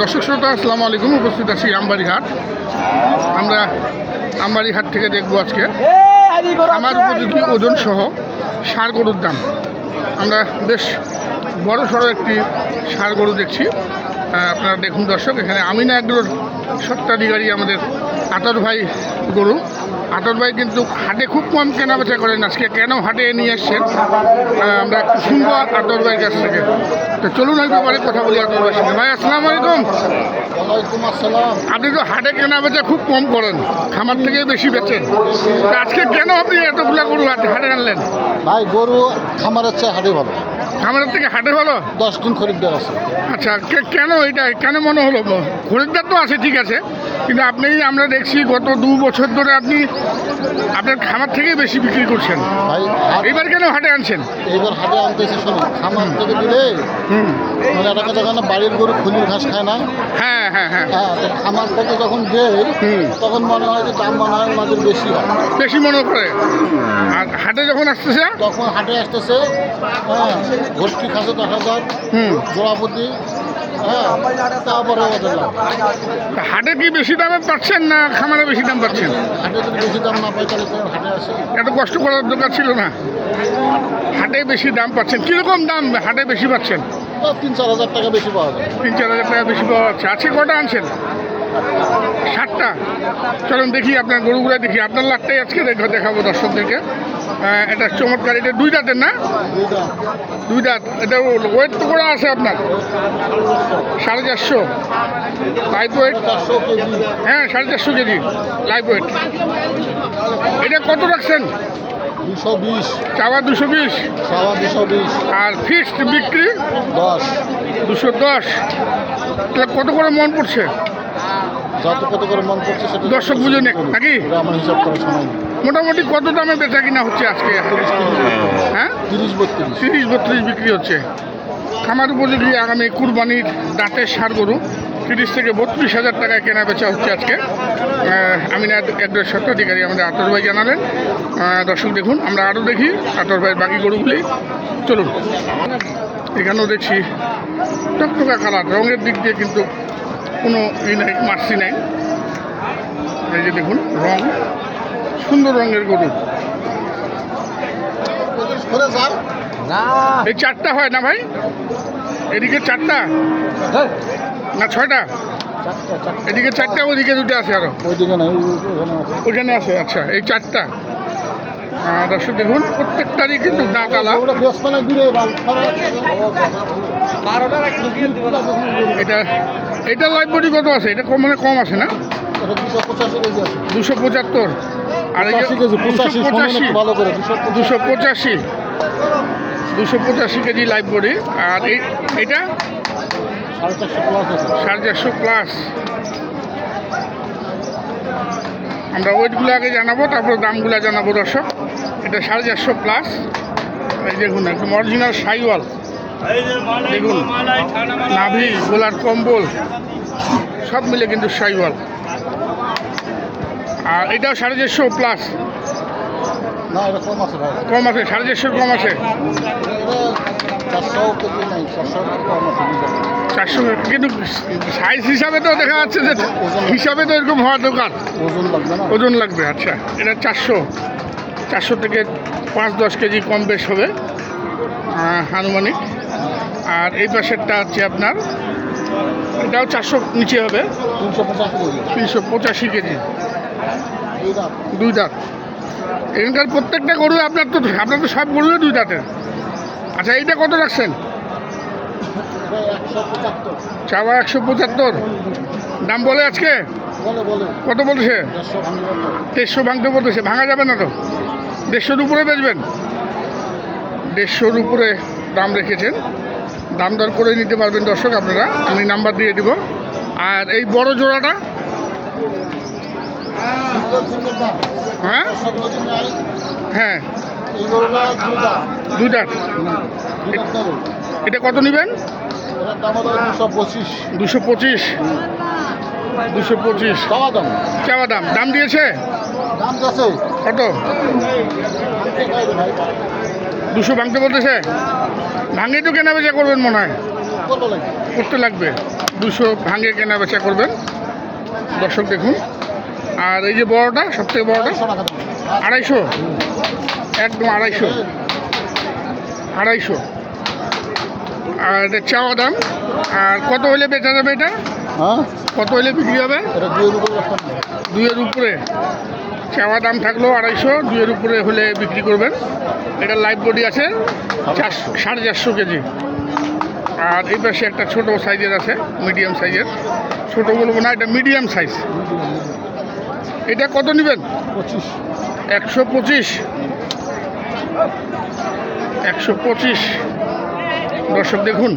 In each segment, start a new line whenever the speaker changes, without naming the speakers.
দর্শক শ্রোতা, আসসালামু আলাইকুম। উপস্থিত আছি আমবাড়ি হাট আমরা আমবাড়ি হাট থেকে দেখব আজকে। আমার উপযোগী ওজন সহ সার গরুর দাম। আমরা বেশ বড় সড়ো একটি সার গরু দেখছি। আপনারা দেখুন দর্শক, এখানে আমিনা এগুলোর সত্ত্বাধিকারী আমাদের আতর ভাই গরু। আতর ভাই কিন্তু হাটে খুব কম কেনা বেচা করেন। আজকে কেন হাটে নিয়ে এসছেন? আমরা একটু শুনব আতর ভাইয়ের কাছ থেকে। তো চলুন ওই ব্যাপারে কথা বলি আতর ভাইয়ের সঙ্গে ভাই আসসালামু আলাইকুম।
ওয়ালাইকুম আসসালাম।
আপনি তো হাটে কেনা বেচা খুব কম করেন। খামার থেকে বেশি বেচেন। আজকে কেন আপনি এতগুলা গরু হাটে হাটে আনলেন?
ভাই গরু খামারের চেয়ে হাটে ভালো।
খামারের থেকে হাটে ভালো?
দশ দিন খরিদ্দার আছে।
আচ্ছা কেন এটা কেন মনে হলো? খরিদ্দার তো আছে ঠিক আছে। কিন্তু আপনি আমরা দেখছি গত দু বছর ধরে আপনি আপনার খামার থেকেই বেশি বিক্রি করছেন।
ভাই
এবার কেন হাটে আনছেন?
এবার হাটে আনতেছি শোনো খামার থেকে দিলে
হুম।
মানে একটা কথা কেন বাড়ির গরু খুলির ঘাস খায় না।
হ্যাঁ হ্যাঁ হ্যাঁ।
হ্যাঁ তো খামার থেকে যখন দেয় তখন মনে হয় যে দাম মনে হয় আমাদের বেশি হয়।
বেশি মনে করে আর হাটে যখন আসতেছে?
তখন হাটে আসতেছে হ্যাঁ ভর্তি খাসে দশ হাজার
হুম।
জোড়াপতি হ্যাঁ
তা হাটে কি বেশি দামে পাচ্ছেন না খামারে বেশি দাম পাচ্ছেন?
হাটে যদি বেশি দাম না পাই তাহলে হাটে আসে।
এত কষ্ট করার দরকার ছিল না। হাটে বেশি দাম পাচ্ছেন। কীরকম দাম হাটে বেশি পাচ্ছেন?
তো তিন চার হাজার টাকা বেশি পাওয়া যায়।
তিন চার হাজার টাকা বেশি পাওয়া যাচ্ছে। আছে কটা আনছেন? ষাটটা চলুন দেখি আপনার গরুগুলো দেখি। আপনার লাখটাই আজকে দেখা দেখাবো দর্শকদেরকে। এটা চমৎকার। এটা দুই দাঁতের না? দুই দাঁত। এটা ওয়েট তো করা আছে আপনার? সাড়ে চারশো। লাইফ ওয়েট হ্যাঁ সাড়ে চারশো কেজি। লাইফ ওয়েট এটা কত রাখছেন?
দুশো বিশ।
চাওয়া দুশো বিশ?
সাওয়া দুশো বিশ।
আর ফিক্সড বিক্রি?
দশ।
দুশো দশ। তাহলে কত করে মন পড়ছে?
যত কত করে মন করছে সেটা
দর্শক বুঝে নে, নাকি?
আমার হিসাব করা সময়
মোটামুটি কত দামে বেচা কিনা হচ্ছে আজকে? হ্যাঁ?
তিরিশ বত্রিশ।
তিরিশ বত্রিশ বিক্রি হচ্ছে। খামার উপযোগী আগামী কুরবানির দাঁতের সার গরু। তিরিশ থেকে বত্রিশ হাজার টাকায় কেনা বেচা হচ্ছে আজকে। আহ, আমি না একজন সত্যাধিকারী আমাদের আতর ভাই জানালেন। দর্শক দেখুন আমরা আরও দেখি আতর ভাইয়ের বাকি গরুগুলি। চলুন এখানেও দেখছি টকটকা কালার রঙের দিক দিয়ে কিন্তু কোনো ই নাই মার্সি নাই। এই যে দেখুন রং সুন্দর রঙের গরু। এই চারটা হয় না ভাই? এদিকে চারটা? না ছয়টা? এদিকে চারটা ওদিকে দুটো আছে
আরও। ওখানে আছে।
আচ্ছা এই চারটা। দর্শক দেখুন প্রত্যেকটারই কিন্তু দাঁত আলা।
ওটা বেসপানে দূরে বাল
এটা এটা বডি কত আছে? এটা কম মানে কম আছে না?
দুশো
পঁচাত্তর। আর দুশো
পঁচাশি। দুশো
পঁচাশি। দুশো পঁচাশি কেজি লাইভ বডি আর এটা?
সাড়ে চারশো প্লাস
আমরা ওয়েটগুলো আগে জানাব, তারপর দামগুলো জানাব দর্শক। এটা সাড়ে চারশো প্লাস এই দেখুন, একদম অরিজিনাল সাইওয়াল। দেখুন, নাভি, গোলার কম্বল, সব মিলে কিন্তু সাইওয়াল। আর এটাও সাড়ে চারশো প্লাস
না এটা কম আছে ভাই।
কম আছে সাড়ে চারশোর কম আছে।
চারশো
কিন্তু সাইজ হিসাবে তো দেখা যাচ্ছে যে হিসাবে তো এরকম হওয়ার দরকার।
ওজন লাগবে না।
ওজন লাগবে আচ্ছা এটা চারশো। চারশো থেকে পাঁচ দশ কেজি কম বেশ হবে আনুমানিক। আর এই পাশেরটা হচ্ছে আপনার এটাও চারশো নিচে হবে।
তিনশো পঁচাশি কেজি। দুই
দাঁত। এখানকার প্রত্যেকটা গরু আপনার তো আপনার তো সব গরুই দুই দাঁতের। আচ্ছা এইটা কত রাখছেন? চাওয়া একশো পঁচাত্তর। দাম বলে আজকে? কত বলছে?
দেড়শো
ভাঙতে বলতেছে। ভাঙা যাবে না তো? দেড়শোর উপরে বেচবেন? দেড়শোর উপরে দাম রেখেছেন। দাম দর করে নিতে পারবেন দর্শক আপনারা। আমি নাম্বার দিয়ে দিব। আর এই বড় জোড়াটা? হ্যাঁ? হ্যাঁ।
দেবো
এটা কত নেবেন?
দুশো পঁচিশ।
দুশো পঁচিশ।
চাওয়া দাম।
চাওয়া দাম। দাম দিয়েছে? কত? দুশো ভাঙতে বলতেছে? ভাঙে তো কেনা বেচা করবেন মনে হয়। করতে লাগবে। দুশো ভাঙে কেনা বেচা করবেন। দর্শক দেখুন। আর এই যে বড়টা সবথেকে বড়টা?
আড়াইশো।
একদম আড়াইশো। আড়াইশো। আর এটা চাওয়া দাম। আর কত হলে বেচা যাবে এটা?
হ্যাঁ?
কত হলে বিক্রি হবে? দুইয়ের উপরে চাওয়া দাম থাকল আড়াইশো। দুইয়ের উপরে হলে বিক্রি করবেন। এটা লাইভ বডি আছে চারশো সাড়ে চারশো কেজি। আর এই পাশে একটা ছোট সাইজের আছে মিডিয়াম সাইজের। ছোট বলব না এটা মিডিয়াম সাইজ এটা কত নেবেন?
পঁচিশ।
একশো পঁচিশ। একশো পঁচিশ। দর্শক দেখুন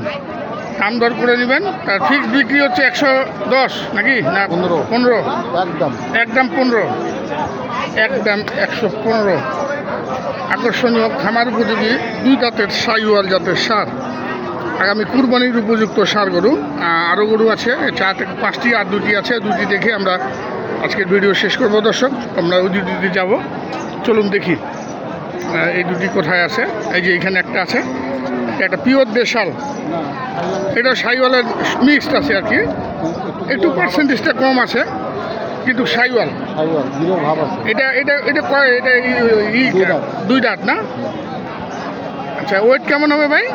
দাম দর করে নেবেন। তার ফিক্স বিক্রি হচ্ছে একশো দশ নাকি? না
পনেরো।
পনেরো।
একদম।
একদম পনেরো। একদম একশো পনেরো। আকর্ষণীয় খামার উপযোগী দুই দাঁতের সাইওয়াল জাতের সার। আগামী কুরবানির উপযুক্ত সার গরু। আরও গরু আছে। চার পাঁচটি আর দুটি আছে। দুটি দেখে আমরা আজকের ভিডিও শেষ করব দর্শক। আমরা ওই দুটিতে যাব। চলুন দেখি এই দুটি কোথায় আছে? এই যে এখানে একটা আছে। এটা একটা পিওর দেশাল। এটা সাইওয়ালের মিক্সড আছে আর কি। একটু পার্সেন্টেজটা কম আছে কিন্তু সাইওয়াল। এটা এটা এটা কয়? এটা
দুই দাঁত।
না? আচ্ছা ওয়েট কেমন হবে ভাই?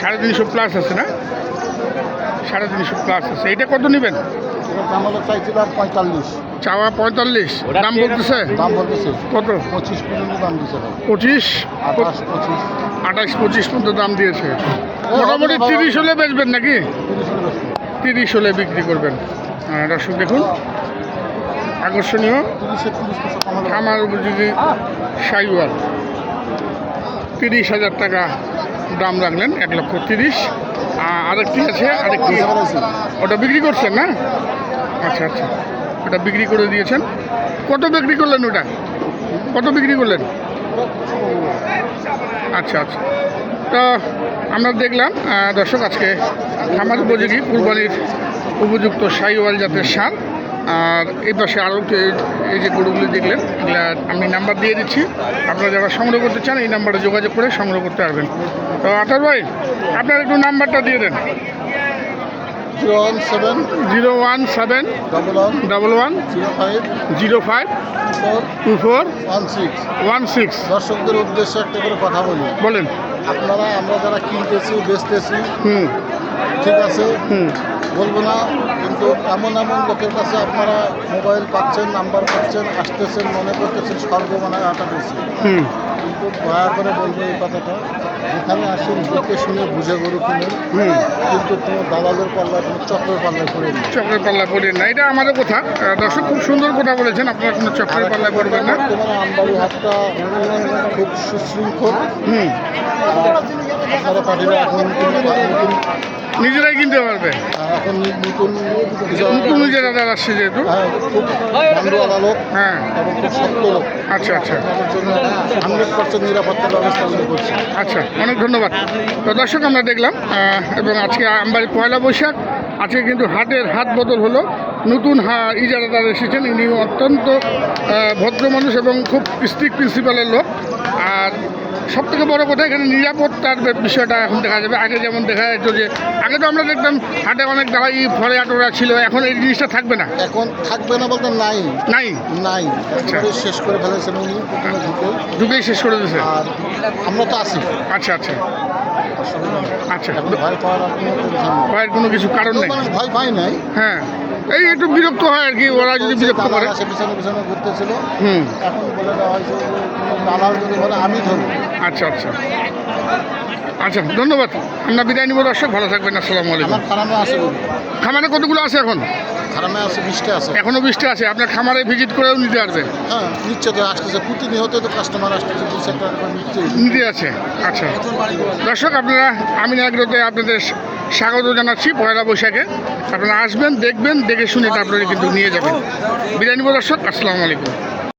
সাড়ে তিনশো প্লাস আছে
না? সাড়ে তিনশো প্লাস আছে। এটা কত নেবেন?
দাম হলো চাইছিলাম পঁয়তাল্লিশ।
চাওয়া পঁয়তাল্লিশ। দাম বলতেছে?
দাম বলতেছে।
কত?
পঁচিশ পর্যন্ত দাম
পঁচিশ?
আঠাশ পঁচিশ।
আঠাশ পঁচিশ পর্যন্ত দাম দিয়েছে। মোটামুটি তিরিশ হলে বেচবেন নাকি?
তিরিশ হলে
বিক্রি করবেন। দর্শক দেখুন। আকর্ষণীয়। খামার উপযোগী সাইওয়াল। তিরিশ হাজার টাকা দাম রাখলেন এক লক্ষ তিরিশ। আরেকটি আছে, আরেকটি। ওটা বিক্রি করছেন না? আচ্ছা আচ্ছা। ওটা বিক্রি করে দিয়েছেন। কত বিক্রি করলেন ওটা? কত বিক্রি করলেন? আচ্ছা আচ্ছা। তো আমরা দেখলাম দর্শক, আজকে খামার উপযোগী, কুরবানির উপযুক্ত সাইওয়াল জাতের সার। আর এই পাশে আরও এই যে গরুগুলি দেখলেন এগুলা আমি নাম্বার দিয়ে দিচ্ছি। আপনারা যারা সংগ্রহ করতে চান এই নাম্বারে যোগাযোগ করে সংগ্রহ করতে পারবেন। তো আঠার ভাই আপনার একটু নাম্বারটা দিয়ে দেন।
Zero one seven
zero one seven
double one
double one
zero five
zero five
four
two four
one six.
One six.
দর্শকদের উদ্দেশ্যে একটা করে কথা বলি।
বলেন।
আপনারা আমরা যারা কিনতেছি বেচতেছি
হুম।
ঠিক আছে?
হুম।
বলব না কিন্তু এমন এমন লোকের কাছে আপনারা মোবাইল পাচ্ছেন নাম্বার পাচ্ছেন আসতেছেন মনে করতেছেন সর্বমানায় আটা বেশি
হুম।
কিন্তু দয়া করে বলব এই কথাটা যেখানে আসুন দেখে শুনে বুঝে গরু কিনুন। কিন্তু কোনো দালালের পাল্লা কোনো চক্রের পাল্লায় করে নিন
চক্রের পাল্লা পড়েন না। এটা আমাদের কথা। দর্শক খুব সুন্দর কথা বলেছেন। আপনারা কোনো চক্রের পাল্লা পড়বেন না।
বর্তমানে আমবাড়ি হাটটা খুব সুশৃঙ্খল।
হুম।
পার্টিরা এখন
নিজেরাই কিনতে পারবে?
এখন নতুন
নতুন নিজেরা যারা আসছে যেহেতু।
হ্যাঁ,
হ্যাঁ। আচ্ছা আচ্ছা।
হান্ড্রেড পার্সেন্ট নিরাপত্তার ব্যবস্থা করছি।
আচ্ছা অনেক ধন্যবাদ। তো দর্শক আমরা দেখলাম এবং আজকে আমবাড়ি পয়লা বৈশাখ। আজকে কিন্তু হাটের হাত বদল হলো। নতুন হা ইজারাদার এসেছেন। ইনি অত্যন্ত ভদ্র মানুষ এবং খুব স্ট্রিক্ট প্রিন্সিপালের লোক। আর সব থেকে বড় কথা এখানে নিরাপত্তার বিষয়টা এখন দেখা যাবে। আগে যেমন দেখা যেত যে আগে তো আমরা দেখতাম হাটে অনেক দাঁড়াই ফলে আটোরা ছিল এখন এই জিনিসটা থাকবে না।
এখন থাকবে না বলতে নাই।
নাই?
নাই। একবারে শেষ করে ফেলেছেন উনি
ঢুকেই শেষ করে দিয়েছে?
আর আমরা তো আছি।
আচ্ছা আচ্ছা। আচ্ছা।
ভয় পাওয়ার নেই।
ভয়ের কোনো কিছু কারণ নেই?
ভয় নাই।
হ্যাঁ। এই একটু বিরক্ত হয় আর কি ওরা যদি বিরক্ত
দালাল
করে।
আসে পিছনে পিছনে ঘুরতেছিল।
হুম।
এখন বলে দেওয়া হয়েছে দালাল যদি বলে আমি ধরবো।
আচ্ছা আচ্ছা। আচ্ছা ধন্যবাদ। আমরা বিদায় নিব দর্শক। ভালো থাকবেন আসসালামু আলাইকুম।
খারামে
খামারে কতগুলো আছে এখন?
খারামে আছে বিশটা আছে।
এখনও বৃষ্টি আছে। আপনার খামারে ভিজিট করেও নিতে পারবে
হ্যাঁ নিচ্ছে তো আসতেছে। প্রতিনিয়ত তো কাস্টমার আসতেছে
নিতে আছে। আচ্ছা। দর্শক আপনারা আমি আগ্রহতে আপনাদের স্বাগত জানাচ্ছি পয়লা বৈশাখে। আপনারা আসবেন দেখবেন দেখে শুনে তারপরে কিন্তু নিয়ে যাবেন। বিদায় নিব দর্শক। আসসালামু আলাইকুম।